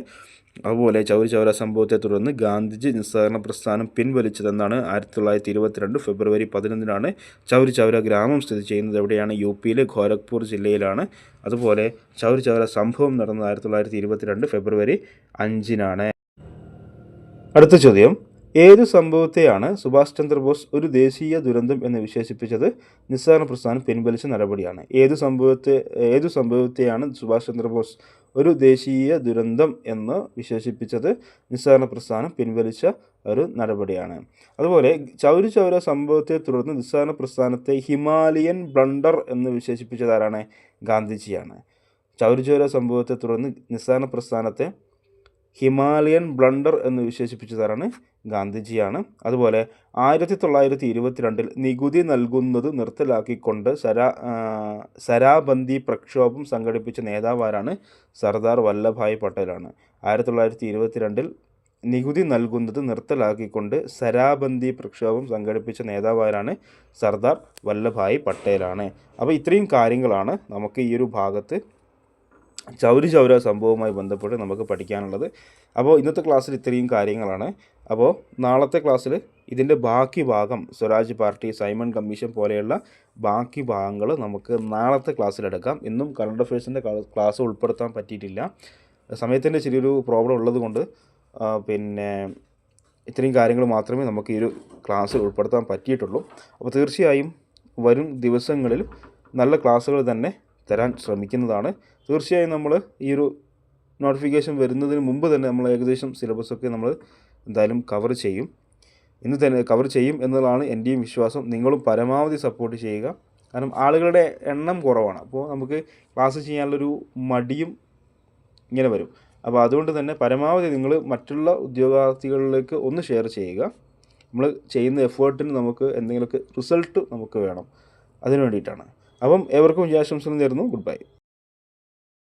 അതുപോലെ ചൗരി ചൗര സംഭവത്തെ തുടർന്ന് ഗാന്ധിജി നിസ്സഹകരണ പ്രസ്ഥാനം പിൻവലിച്ചതെന്നാണ് ആയിരത്തി തൊള്ളായിരത്തി ഇരുപത്തിരണ്ട് ഫെബ്രുവരി പതിനൊന്നിനാണ് ചൗരി ചൗര ഗ്രാമം സ്ഥിതി ചെയ്യുന്നത്. എവിടെയാണ്? യു പിയിലെ ഗോരഖ്പൂർ ജില്ലയിലാണ്. അതുപോലെ ചൗരി ചൗര സംഭവം നടന്നത് ആയിരത്തി തൊള്ളായിരത്തി ഇരുപത്തിരണ്ട് ഫെബ്രുവരി അഞ്ചിനാണ്. അടുത്ത ചോദ്യം. ഏതു സംഭവത്തെയാണ് സുഭാഷ് ചന്ദ്രബോസ് ഒരു ദേശീയ ദുരന്തം എന്ന് വിശേഷിപ്പിച്ചത്? നിസ്സാരണ പ്രസ്ഥാനം പിൻവലിച്ച നടപടിയാണ്. ഏതു സംഭവത്തെ ഏതു സംഭവത്തെയാണ് സുഭാഷ് ചന്ദ്രബോസ് ഒരു ദേശീയ ദുരന്തം എന്ന് വിശേഷിപ്പിച്ചത്? നിസ്സാരണ പ്രസ്ഥാനം പിൻവലിച്ച ഒരു നടപടിയാണ്. അതുപോലെ ചൗരി ചൗര സംഭവത്തെ തുടർന്ന് നിസ്സാരണ പ്രസ്ഥാനത്തെ ഹിമാലയൻ ബ്ലണ്ടർ എന്ന് വിശേഷിപ്പിച്ചതാരാണ് ഗാന്ധിജിയാണ്. ചൗരി ചൗര സംഭവത്തെ തുടർന്ന് നിസ്സാരണ പ്രസ്ഥാനത്തെ ഹിമാലയൻ ബ്ലണ്ടർ എന്ന് വിശേഷിപ്പിച്ചതാരാണ്? ഗാന്ധിജിയാണ്. അതുപോലെ ആയിരത്തി തൊള്ളായിരത്തി ഇരുപത്തിരണ്ടിൽ നികുതി നൽകുന്നത് നിർത്തലാക്കിക്കൊണ്ട് സരാ സരാബന്ദി പ്രക്ഷോഭം സംഘടിപ്പിച്ച നേതാവാരാണ് സർദാർ വല്ലഭായ് പട്ടേലാണ്. ആയിരത്തി തൊള്ളായിരത്തി ഇരുപത്തിരണ്ടിൽ നികുതി നൽകുന്നത് നിർത്തലാക്കിക്കൊണ്ട് സരാബന്ദി പ്രക്ഷോഭം സംഘടിപ്പിച്ച നേതാവാരാണ് സർദാർ വല്ലഭായ് പട്ടേലാണ്. അപ്പോൾ ഇത്രയും കാര്യങ്ങളാണ് നമുക്ക് ഈ ഒരു ഭാഗത്ത് ചൗരി ചൗര സംഭവവുമായി ബന്ധപ്പെട്ട് നമുക്ക് പഠിക്കാനുള്ളത്. അപ്പോൾ ഇന്നത്തെ ക്ലാസ്സിൽ ഇത്രയും കാര്യങ്ങളാണ്. അപ്പോൾ നാളത്തെ ക്ലാസ്സിൽ ഇതിന്റെ ബാക്കി ഭാഗം സ്വരാജ് പാർട്ടി സൈമൺ കമ്മീഷൻ പോലെയുള്ള ബാക്കി ഭാഗങ്ങൾ നമുക്ക് നാളത്തെ ക്ലാസ്സിലെടുക്കാം ഇന്നും കറണ്ട് അഫയേഴ്സിന്റെ ക്ലാസ് ഉൾപ്പെടുത്താൻ പറ്റിയിട്ടില്ല. സമയത്തിന്റെ ചെറിയൊരു പ്രോബ്ലം ഉള്ളത് കൊണ്ട് പിന്നെ ഇത്രയും കാര്യങ്ങൾ മാത്രമേ നമുക്ക് ഈ ഒരു ക്ലാസ്സിൽ ഉൾപ്പെടുത്താൻ പറ്റിയിട്ടുള്ളൂ. അപ്പോൾ തീർച്ചയായും വരും ദിവസങ്ങളിൽ നല്ല ക്ലാസ്സുകൾ തന്നെ തരാൻ ശ്രമിക്കുന്നതാണ്. തീർച്ചയായും നമ്മൾ ഈ ഒരു നോട്ടിഫിക്കേഷൻ വരുന്നതിന് മുമ്പ് തന്നെ നമ്മൾ ഏകദേശം സിലബസൊക്കെ നമ്മൾ എന്തായാലും കവർ ചെയ്യും. ഇന്ന് തന്നെ കവർ ചെയ്യും എന്നതാണ് എന്റെയും വിശ്വാസം. നിങ്ങളും പരമാവധി സപ്പോർട്ട് ചെയ്യുക. കാരണം ആളുകളുടെ എണ്ണം കുറവാണ്. അപ്പോൾ നമുക്ക് ക്ലാസ് ചെയ്യാനുള്ളൊരു മടിയും ഇങ്ങനെ വരും. അപ്പോൾ അതുകൊണ്ട് തന്നെ പരമാവധി നിങ്ങൾ മറ്റുള്ള ഉദ്യോഗാർത്ഥികളിലേക്ക് ഒന്ന് ഷെയർ ചെയ്യുക. നമ്മൾ ചെയ്യുന്ന എഫേർട്ടിന് നമുക്ക് എന്തെങ്കിലുമൊക്കെ റിസൾട്ട് നമുക്ക് വേണം. അതിന് വേണ്ടിയിട്ടാണ്. അപ്പം ഏവർക്കും വിജയാശംസകൾ നേരുന്നു. Good bye